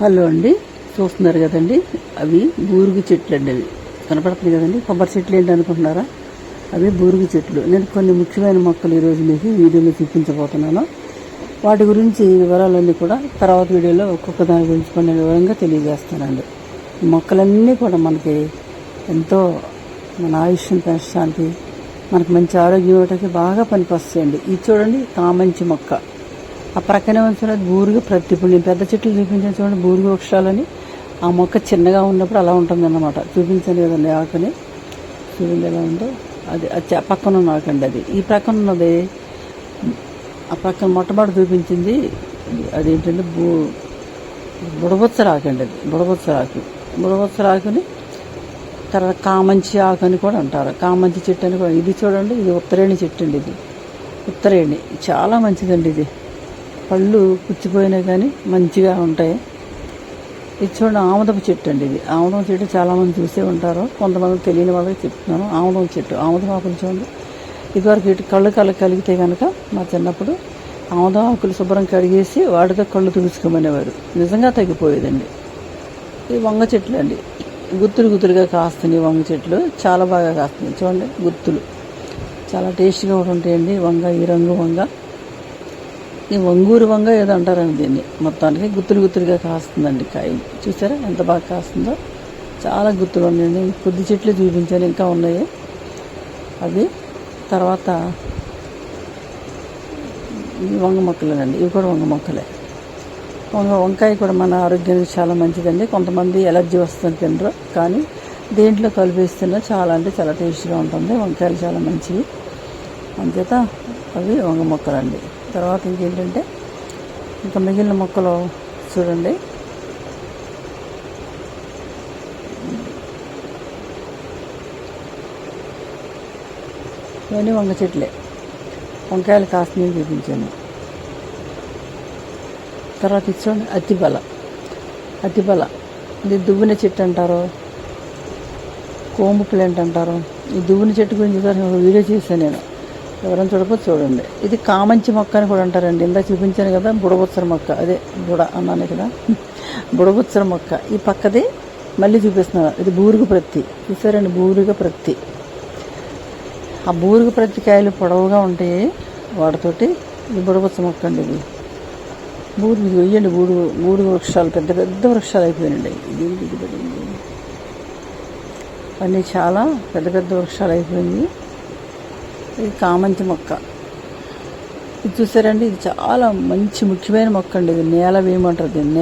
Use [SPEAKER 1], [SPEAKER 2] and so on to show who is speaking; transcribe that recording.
[SPEAKER 1] Hello అండి చూస్తున్నారు కదండి అవి బూరుగు చెట్లు అండి అవి. కనపడుతుంది కదండి కొబ్బరి చెట్లు ఏంటి అనుకుంటున్నారా? అవి బూరుగు చెట్లు. నేను కొన్ని ముఖ్యమైన మొక్కలు ఈరోజు మీకు వీడియోలో చూపించబోతున్నాను. వాటి గురించి వివరాలన్నీ కూడా తర్వాత వీడియోలో ఒక్కొక్క దాని గురించి కొన్ని వివరంగా తెలియజేస్తానండి. ఈ మొక్కలన్నీ కూడా మనకి ఎంతో మన ఆయుష్ని పెంచడానికి మనకు మంచి ఆరోగ్యం ఇవ్వడానికి బాగా పనికొస్తాయండి. ఇది చూడండి కామంచి మొక్క. ఆ ప్రక్కనే ఉంచిన బూరుగు ప్రతి ఇప్పుడు నేను పెద్ద చెట్లు చూపించాను చూడండి బూరుగు వృక్షాలని. ఆ మొక్క చిన్నగా ఉన్నప్పుడు అలా ఉంటుంది అన్నమాట చూపించాను కదండి ఆకుని. చూడండి ఎలా ఉందో. అది పక్కన ఉన్న ఆకండి అది. ఈ ప్రక్కన ఉన్నది ఆ ప్రక్కన మొట్టమొదటి చూపించింది అదేంటంటే బూ బుడబొత్స రాకండి అది. బుడబొత్స ఆకు బుడబొత్స రాకుని తర్వాత కామంచి ఆకు అని కూడా అంటారు. కామంచి చెట్టు అని కూడా. ఇది చూడండి ఇది ఉత్తరేణి చెట్టు అండి ఇది. ఉత్తరేణి. చాలా మంచిదండి ఇది. పళ్ళు పుచ్చిపోయినా కానీ మంచిగా ఉంటాయి. ఇది చూడండి ఆముదపు చెట్టు అండి ఇది. ఆముదం చెట్టు చాలామంది చూసే ఉంటారు. కొంతమంది తెలియని వాళ్ళకి చెప్తున్నాను. ఆముదం చెట్టు ఆముదం ఆకులు చూడండి. ఇదివరకు ఇటు కళ్ళు కళ్ళు కలిగితే కనుక మా చిన్నప్పుడు ఆముదం ఆకులు శుభ్రం కడిగేసి వాటితో కళ్ళు తుడుచుకోమనేవారు. నిజంగా తగ్గిపోయేదండి. ఇది వంగ చెట్లు అండి. గుత్తులు గుత్తులుగా కాస్తున్నాయి వంగ చెట్లు. చాలా బాగా కాస్తున్నాయి. చూడండి గుత్తులు. చాలా టేస్ట్గా కూడా ఉంటాయండి. వంగ ఈ రంగు వంగ. ఈ వంగూరు వంగ ఏదో అంటారండి దీన్ని. మొత్తానికి గుత్తులు గుత్తులుగా కాస్తుందండి కాయలు చూసారా ఎంత బాగా కాస్తుందో? చాలా గుత్తులు ఉన్నాయండి. కొద్ది చెట్లు చూపించాను ఇంకా ఉన్నాయి. అవి తర్వాత వంగ మొక్కలేనండి. ఇవి కూడా వంగ మొక్కలే. వంగ వంకాయ కూడా మన ఆరోగ్యానికి చాలా మంచిదండి. కొంతమంది ఎలర్జీ వస్తుంది తినరు. కానీ దేంట్లో కలిపేస్తున్నా చాలా అంటే చాలా టేస్ట్గా ఉంటుంది. వంకాయలు చాలా మంచివి. అంతేత అవి వంగ మొక్కలండి. తర్వాత ఇంకేంటంటే ఇంకా మిగిలిన మొక్కలు చూడండి. ఇవన్నీ వంగ చెట్లే. వంకాయలు కాస్తున్నాయి చూపించాను. తర్వాత ఇది చూడండి అతిబల. అతిబల. ఇది దువ్విన చెట్టు అంటారు. కోంబు ప్లాంట్ అంటారు. ఈ దువ్విన చెట్టు గురించి ఒకసారి ఒక వీడియో చేశాను నేను. ఎవరైనా చూడకపోతే చూడండి. ఇది కామంచి మొక్క అని కూడా అంటారండి. ఇందా చూపించాను కదా బుడబుచ్చర మొక్క. అదే బుడ అన్నాను కదా. బుడబుచ్చర మొక్క. ఈ పక్కది మళ్ళీ చూపిస్తున్నాను. ఇది బూరుగు ప్రత్తి. చూసారండి బూరుగ ప్రత్తి. ఆ బూరుగు ప్రత్తి కాయలు పొడవుగా ఉంటాయి. వాటితోటి ఇది బుడబుచ్చ మొక్క అండి ఇది. బూరు ఇది వెయ్యండి బూడు బూడు వృక్షాలు పెద్ద పెద్ద వృక్షాలు అయిపోయినండి ఇది ఇది పడింది అన్నీ చాలా పెద్ద పెద్ద వృక్షాలు అయిపోయింది ఇది కామంతి మొక్క. ఇది చూసారండి? ఇది చాలా మంచి ముఖ్యమైన మొక్క అండి. ఇది నేల వేయమంటారు దీన్ని.